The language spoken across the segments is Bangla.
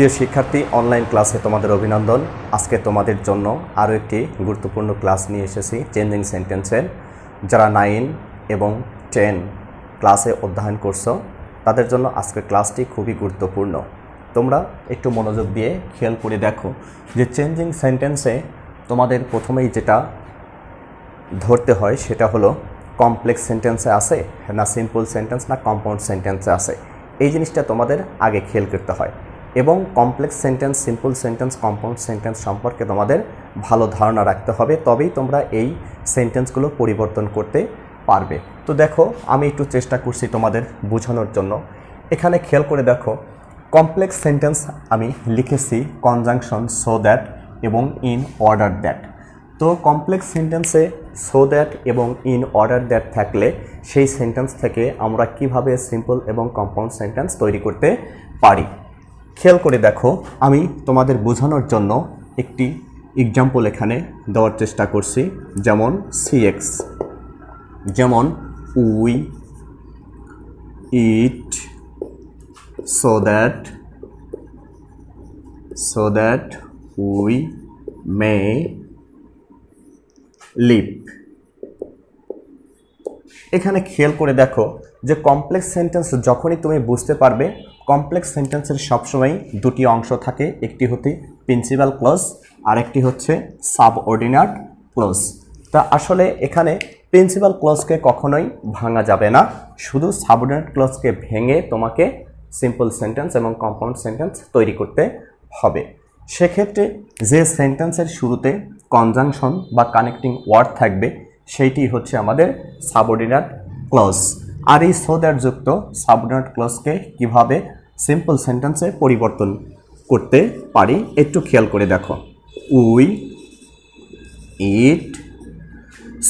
প্রিয় শিক্ষার্থী অনলাইন ক্লাসে তোমাদের অভিনন্দন। আজকে তোমাদের জন্য আরও একটি গুরুত্বপূর্ণ ক্লাস নিয়ে এসেছি চেঞ্জিং সেন্টেন্সের যারা নাইন এবং টেন ক্লাসে অধ্যয়ন করছ, তাদের জন্য আজকের ক্লাসটি খুবই গুরুত্বপূর্ণ। তোমরা একটু মনোযোগ দিয়ে খেয়াল করে দেখো যে চেঞ্জিং সেন্টেন্সে তোমাদের প্রথমেই যেটা ধরতে হয়, সেটা হলো কমপ্লেক্স সেন্টেন্সে আছে না সিম্পল সেন্টেন্স না কম্পাউন্ড সেন্টেন্সে আছে। এই জিনিসটা তোমাদের আগে খেয়াল করতে হয়। এবং complex sentence simple sentence compound sentence সম্পর্কে তোমাদের ভালো ধারণা রাখতে হবে, তবেই তোমরা এই সেন্টেন্সগুলো পরিবর্তন করতে পারবে। তো দেখো, আমি একটু চেষ্টা করছি তোমাদের বোঝানোর জন্য। এখানে খেয়াল করে দেখো কমপ্লেক্স সেন্টেন্স আমি লিখেছি কনজাংশন সো দ্যাট এবং ইন অর্ডার দ্যাট তো কমপ্লেক্স সেন্টেন্সে সো দ্যাট এবং ইন অর্ডার দ্যাট থাকলে সেই সেন্টেন্স থেকে আমরা কীভাবে সিম্পল এবং কম্পাউন্ড সেন্টেন্স তৈরি করতে পারি? খেয়াল করে দেখো, আমি তোমাদের বোঝানোর জন্য একটি এক্সাম্পল এখানে দেওয়ার চেষ্টা করছি, যেমন সিএক্স যেমন we eat so that so that we may leap এখানে খেয়াল করে দেখো যে কমপ্লেক্স সেন্টেন্স যখনই তুমি বুঝতে পারবে কমপ্লেক্স সেন্টেন্সের সবসময় দুটি অংশ থাকে, একটি হতে প্রিন্সিপাল ক্লজ আর একটি হচ্ছে সাবঅর্ডিনাট ক্লজ তা আসলে এখানে প্রিন্সিপাল ক্লজকে কখনোই ভাঙা যাবে না, শুধু সাবঅর্ডিনেট ক্লজকে ভেঙে তোমাকে সিম্পল সেন্টেন্স এবং কম্পাউন্ড সেন্টেন্স তৈরি করতে হবে। সেক্ষেত্রে যে সেন্টেন্সের শুরুতে কনজাংশন বা কানেক্টিং ওয়ার্ড থাকবে, সেইটি হচ্ছে আমাদের সাবঅর্ডিনেট ক্লজ আর এই সো দ্যাট যুক্ত সাবঅর্ডিনেট ক্লজকে কীভাবে সিম্পল সেন্টেন্সে পরিবর্তন করতে পারি। একটু খেয়াল করে দেখো। উই, ইট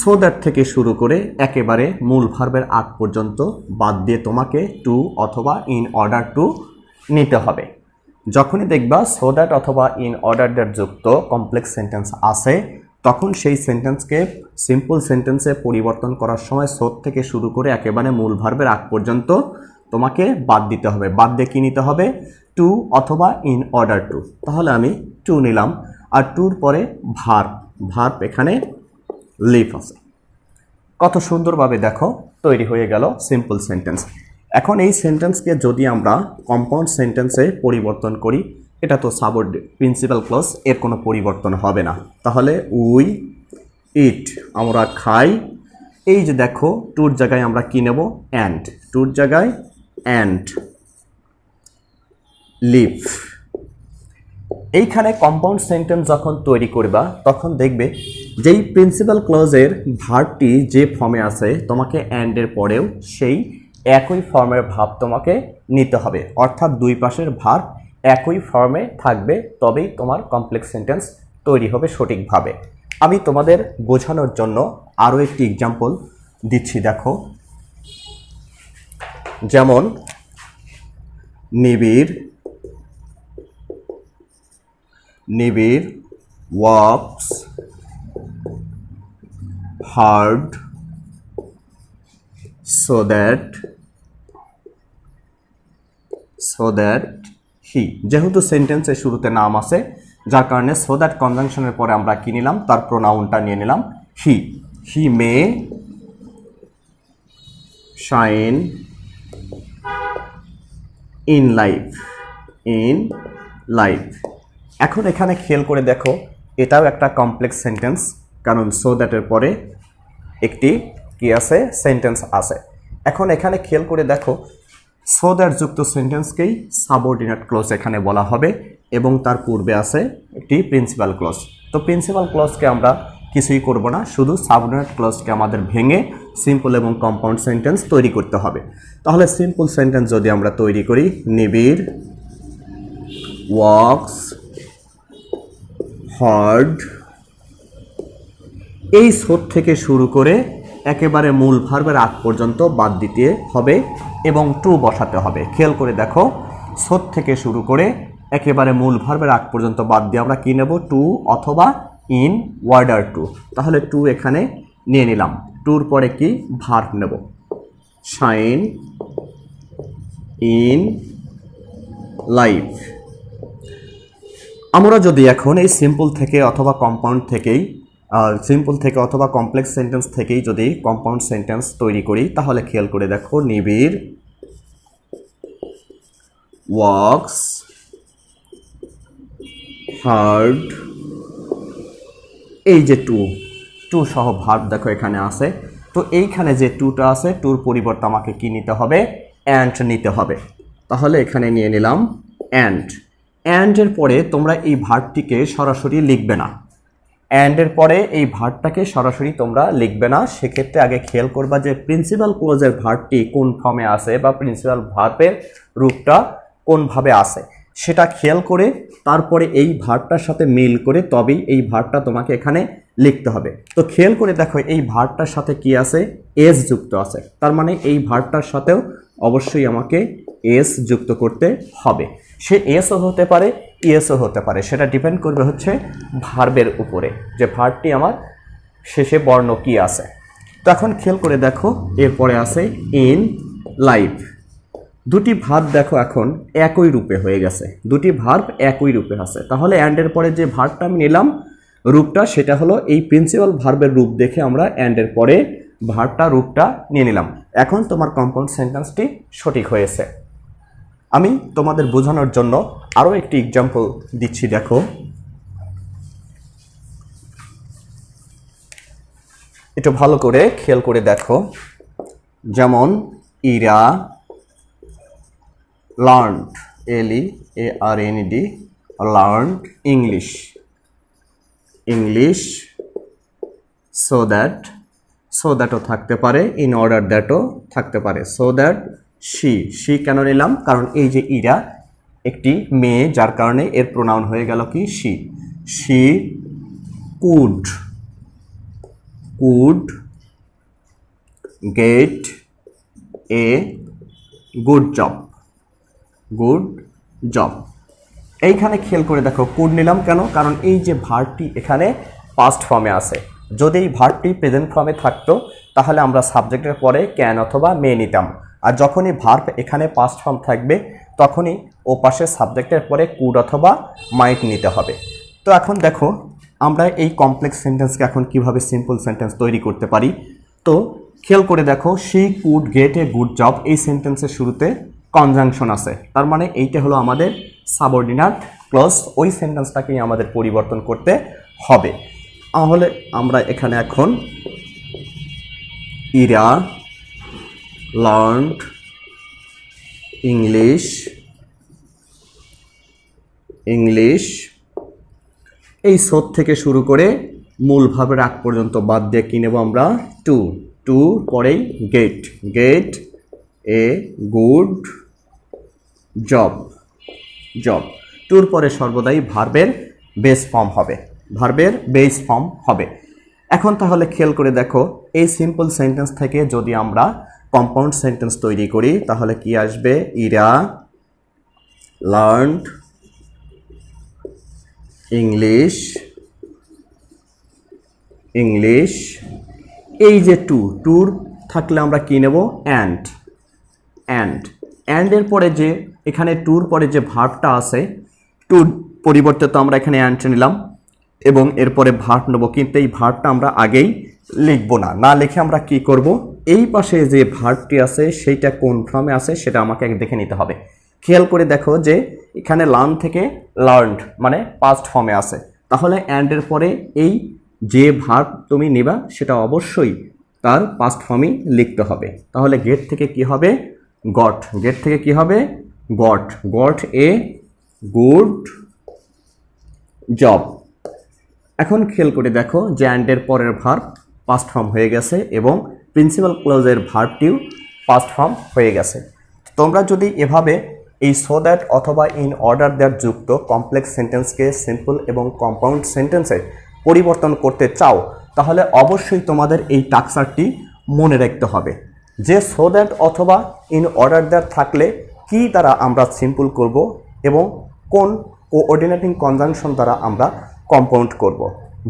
সো দ্যাট থেকে শুরু করে একেবারে মূল ভার্বের আগ পর্যন্ত বাদ দিয়ে তোমাকে টু অথবা ইন অর্ডার টু নিতে হবে। যখনই দেখবা সো দ্যাট অথবা ইন অর্ডার দ্যাট যুক্ত কমপ্লেক্স সেন্টেন্স আছে, তখন সেই সেন্টেন্সকে সিম্পল সেন্টেন্সে পরিবর্তন করার সময় সোদ থেকে শুরু করে একেবারে মূল ভার্বের আগ পর্যন্ত তোমাকে বাদ দিতে হবে। বাদ দিয়ে কী নিতে হবে? টু অথবা ইন অর্ডার টু। তাহলে আমি টু নিলাম। আর টুর পরে ভার্ব ভার্ব এখানে লিফ আছে। কত সুন্দরভাবে দেখো, তৈরি হয়ে গেল সিম্পল সেন্টেন্স এখন এই সেন্টেন্সকে যদি আমরা কম্পাউন্ড সেন্টেন্সে পরিবর্তন করি, এটা তো সাবর্ড প্রিন্সিপাল ক্লজ এর কোনো পরিবর্তন হবে না। তাহলে উই ইট আমরা খাই। এই যে দেখো, টুর জায়গায় আমরা কি নেব? অ্যান্ড টুর জায়গায় অ্যান্ড লিভ এইখানে কম্পাউন্ড সেন্টেন্স যখন তৈরি করবা, তখন দেখবে যেই প্রিন্সিপাল ক্লজের ভার্বটি যে ফর্মে আছে, তোমাকে অ্যান্ডের পরেও সেই একই ফর্মের ভাব তোমাকে নিতে হবে। অর্থাৎ দুই পাশের ভার একই ফর্মে থাকবে, তবেই তোমার কমপ্লেক্স সেন্টেন্স তৈরি হবে সঠিকভাবে। আমি তোমাদের বোঝানোর জন্য আরও একটি এক্সাম্পল দিচ্ছি, দেখো। যেমন Nibir Nibir works hard so that so that he যেহেতু সেন্টেন্সের শুরুতে নাম আছে, যার কারণে সো দ্যাট কনজাংশনের পরে আমরা কি নিলাম? তার প্রোনাউনটা নিয়ে নিলাম he he may shine in life in life এখন এখানে খেল করে দেখো, এটাও একটা কমপ্লেক্স সেন্টেন্স কারণ সো দ্যাটের পরে একটি কি আছে? সেন্টেন্স আছে। এখন এখানে খেল করে দেখো সো দ্যাট যুক্ত সেন্টেন্সকেই সাবঅর্ডিনেট ক্লোজ এখানে বলা হবে, এবং তার পূর্বে আছে একটি প্রিন্সিপাল ক্লোজ তো প্রিন্সিপাল ক্লোজকে আমরা কিছুই করব না, শুধু সাবঅর্ডিনেট ক্লোজকে আমাদের ভেঙে সিম্পল এবং কম্পাউন্ড সেন্টেন্স তৈরি করতে হবে। তাহলে সিম্পল সেন্টেন্স যদি আমরা তৈরি করি, নিবিড় ওয়াক্স হার্ড এই সোদ থেকে শুরু করে একেবারে মূল ভার্বের আগ পর্যন্ত বাদ দিতে হবে এবং টু বসাতে হবে। খেয়াল করে দেখো সোদ থেকে শুরু করে একেবারে মূল ভার্বের আগ পর্যন্ত বাদ দিয়ে আমরা কী নেব? টু অথবা ইন ওয়ার্ডার টু। তাহলে টু এখানে নিয়ে নিলাম। টুর পরে কি? ভার্ব নেব। Shine in life. আমরা যদি এখন এই সিম্পল থেকে অথবা কম্পাউন্ড থেকেই সিম্পল থেকে অথবা কমপ্লেক্স সেন্টেন্স থেকেই যদি কম্পাউন্ড সেন্টেন্স তৈরি করি, তাহলে খেয়াল করে দেখো নিবিড় ওয়াক্স হার্ড এই যে টু টু সহ ভার্ব দেখো এখানে আছে। তো এইখানে যে টুটা আছে, টুর পরিবর্তে আমাকে কি নিতে হবে? অ্যান্ড নিতে হবে। তাহলে এখানে নিয়ে নিলাম অ্যান্ড অ্যান্ডের পরে তোমরা এই ভার্বটিকে সরাসরি লিখবে না। অ্যান্ডের পরে এই ভার্বটাকে সরাসরি তোমরা লিখবে না। সেক্ষেত্রে আগে খেয়াল করবা যে প্রিন্সিপাল ক্লোজের ভার্বটি কোন ফর্মে আছে বা প্রিন্সিপাল ভার্বের রূপটা কোনভাবে আছে। সেটা খেয়াল করে তারপরে এই ভারটার সাথে মিল করে তবেই এই ভারটা তোমাকে এখানে লিখতে হবে। তো খেয়াল করে দেখো এই ভারটার সাথে কি আছে? এস যুক্ত আছে। তার মানে এই ভারটার সাথেও অবশ্যই আমাকে এস যুক্ত করতে হবে। সে এসও হতে পারে ইএসও হতে পারে। সেটা ডিপেন্ড করবে হচ্ছে ভার্বের উপরে যে ভার্বটি আমার শেষে বর্ণ কি আছে। তো এখন খেয়াল করে দেখো, এরপরে আছে ইন লাইফ দুটি ভার্ব দেখো এখন একই রূপে হয়ে গেছে। দুটি ভার্ব একই রূপে আছে। তাহলে অ্যান্ডের পরে যে ভার্বটা আমি নিলাম, রূপটা সেটা হলো এই প্রিন্সিপাল ভার্বের রূপ দেখে আমরা অ্যান্ডের পরে ভার্বটা রূপটা নিয়ে নিলাম। এখন তোমার কম্পাউন্ড সেন্টেন্সটি সঠিক হয়েছে। আমি তোমাদের বোঝানোর জন্য আরও একটি এক্সাম্পল দিচ্ছি, দেখো। একটু ভালো করে খেয়াল করে দেখো। যেমন, Ira learned L E A R N D learned English English so that so দ্যাটও থাকতে পারে ইন অর্ডার দ্যাটও থাকতে পারে। সো দ্যাট শি শি কেন নিলাম? কারণ এই যে ইরা, একটি মেয়ে, যার কারণে এর প্রোনাউন হয়ে গেল কি? She she could could get a good job good job. এইখানে খেয়াল করে দেখো কুড নিলাম কেন? কারণ এই যে ভার্বটি এখানে পাস্ট ফর্মে আছে। যদি এই ভার্বটি প্রেজেন্ট ফর্মে থাকতো, তাহলে আমরা সাবজেক্টের পরে ক্যান অথবা মে নিতাম। আর যখনই ভার্ব এখানে পাস্ট ফর্ম থাকবে, তখনই ও পাশে সাবজেক্টের পরে কুড অথবা মাইট নিতে হবে। তো এখন দেখো, আমরা এই কমপ্লেক্স সেন্টেন্সকে এখন কীভাবে সিম্পল সেন্টেন্স তৈরি করতে পারি? তো খেয়াল করে দেখো she could get a good job এই সেন্টেন্সের শুরুতে কনজাংশন আছে। তার মানে এইটা হলো আমাদের সাবঅর্ডিনাট ক্লজ ওই সেন্টেন্সটাকেই আমাদের পরিবর্তন করতে হবে। তাহলে আমরা এখানে এখন ইরা লার্নড ইংলিশ ইংলিশ এই সোদ থেকে শুরু করে মূল ভাবের আগ পর্যন্ত বাদ দিয়ে কিনেব আমরা? টু টু পরেই get get a good job job টুর পরে সর্বদাই ভার্বের বেস ফর্ম হবে। ভার্বের বেস ফর্ম হবে। এখন তাহলে খেয়াল করে দেখো, এই সিম্পল সেন্টেন্স থেকে যদি আমরা কম্পাউন্ড সেন্টেন্স তৈরি করি, তাহলে কি আসবে? ইরা লার্নড ইংলিশ ইংলিশ এই যে টু টুর থাকলে আমরা কি নেব? অ্যান্ড অ্যান্ড অ্যান্ডের পরে যে, এখানে টুর পরে যে ভার্বটা আছে টুর পরিবর্তে তো আমরা এখানে অ্যান্ড নিলাম, এবং এরপরে ভার্ব নেব, কিন্তু এই ভার্বটা আমরা আগেই লিখব না। না লিখে আমরা কি করব? এই পাশে যে ভার্বটি আছে, সেইটা কোন ফর্মে আছে, সেটা আমাকে দেখে নিতে হবে। খেয়াল করে দেখো যে, এখানে লার্ন থেকে লার্নড মানে পাস্ট ফর্মে আছে। তাহলে অ্যান্ডের পরে এই যে ভার্ব তুমি নেবা, সেটা অবশ্যই তার পাস্ট ফর্মই লিখতে হবে। তাহলে গেট থেকে কি হবে? গট। গেট থেকে কি হবে? Got. Got a good job. এখন খেয়াল করে দেখো যে অ্যান্ডের পরের ভার্ব পাস্ট ফর্ম হয়ে গেছে এবং প্রিন্সিপাল ক্লোজের ভার্বটিও পাস্ট ফর্ম হয়ে গেছে। তোমরা যদি এভাবে এই সো দ্যাট অথবা ইন অর্ডার দ্যাট যুক্ত কমপ্লেক্স সেন্টেন্সকে সিম্পল এবং কম্পাউন্ড সেন্টেন্সে পরিবর্তন করতে চাও, তাহলে অবশ্যই তোমাদের এই টাকসারটি মনে রাখতে হবে। যে সো দ্যাট অথবা ইন অর্ডার দ্যাট থাকলে কি দ্বারা আমরা সিম্পল করব এবং কোন কোঅর্ডিনেটিং কনজাংশন দ্বারা আমরা কম্পাউন্ড করব।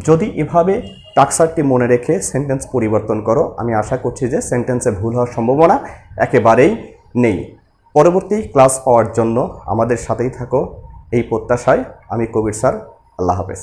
যদি এভাবে টাকসারটি মনে রেখে সেন্টেন্স পরিবর্তন করো, আমি আশা করছি যে সেন্টেন্সে ভুল হওয়ার সম্ভাবনা একেবারেই নেই। পরবর্তী ক্লাস পাওয়ার জন্য আমাদের সাথেই থাকো। এই প্রত্যাশায় আমি কবির স্যার, আল্লাহ হাফেজ।